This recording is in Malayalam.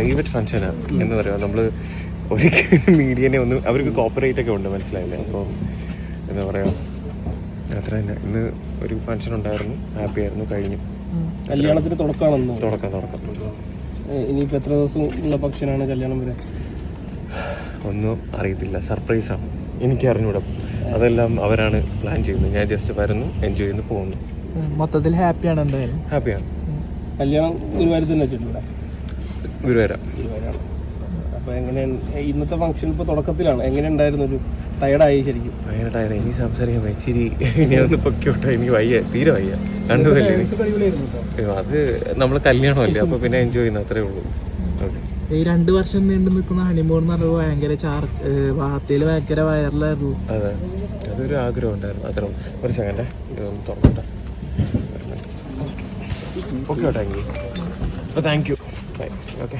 പ്രൈവറ്റ് ഫംഗ്ഷനാണ് എന്ന് പറയുക നമ്മൾ ഒരിക്കലും മീഡിയനെ ഒന്ന് അവർക്ക് കോപ്പറേറ്റ് ഒക്കെ ഉണ്ട് മനസ്സിലായില്ലേ? അപ്പോൾ എന്താ പറയുക അത്ര തന്നെ. ഇന്ന് ഒരു ഫംഗ്ഷൻ ഉണ്ടായിരുന്നു ഹാപ്പി ആയിരുന്നു കഴിഞ്ഞു. കല്യാണത്തിന് തുടക്കമാണെന്ന്? തുടക്കം തുടക്കം. ഇനിയിപ്പോൾ എത്ര ദിവസം ഉള്ള ഫംഗ്ഷനാണ് കല്യാണം വരെ? ഒന്നും അറിയത്തില്ല. സർപ്രൈസാണ് എനിക്ക് അറിഞ്ഞൂടാ. അതെല്ലാം അവരാണ് പ്ലാൻ ചെയ്യുന്നത്. ഞാൻ ജസ്റ്റ് വരുന്നു എൻജോയ് ചെയ്യുന്നു പോകുന്നു മൊത്തത്തിൽ ഹാപ്പിയാണ് എന്തായാലും. ഹാപ്പിയാണ് കല്യാണം ഗുരുവായൂർ തന്നെ വെച്ചിട്ടുണ്ട് ഗുരുവരാം ഗുരുവായൂരാണ് അപ്പോൾ എങ്ങനെ ഇന്നത്തെ ഫംഗ്ഷൻ ഇപ്പോൾ തുടക്കത്തിലാണ്. എങ്ങനെ ഉണ്ടായിരുന്നു ഒരു ടയർഡായി ശരിക്കും ഭയങ്കരമായിട്ട് ഇനി സംസാരിക്കാൻ ഇച്ചിരി ഇനി ഒന്ന് പൊക്കോട്ടെ എനിക്ക് വയ്യ. തീരെ വയ്യ. അയ്യോ, അത് നമ്മൾ കല്യാണമല്ലേ? അപ്പോൾ പിന്നെ എൻജോയ് ചെയ്യുന്ന അത്രേ ഉള്ളൂ. ഓക്കെ ഈ രണ്ട് വർഷം നീണ്ടു നിൽക്കുന്ന ഹണിമൂൺ എന്ന് പറയുമ്പോൾ ഭയങ്കര ചാർ വാർത്തയിൽ ഭയങ്കര വൈറലായിരുന്നു അതെ. അതൊരു ആഗ്രഹം ഉണ്ടായിരുന്നു. അത്ര ഒരു സെക്കൻഡേ തുറന്നോട്ടെ ഓക്കെ യു അപ്പോൾ താങ്ക് യു ബൈ ഓക്കെ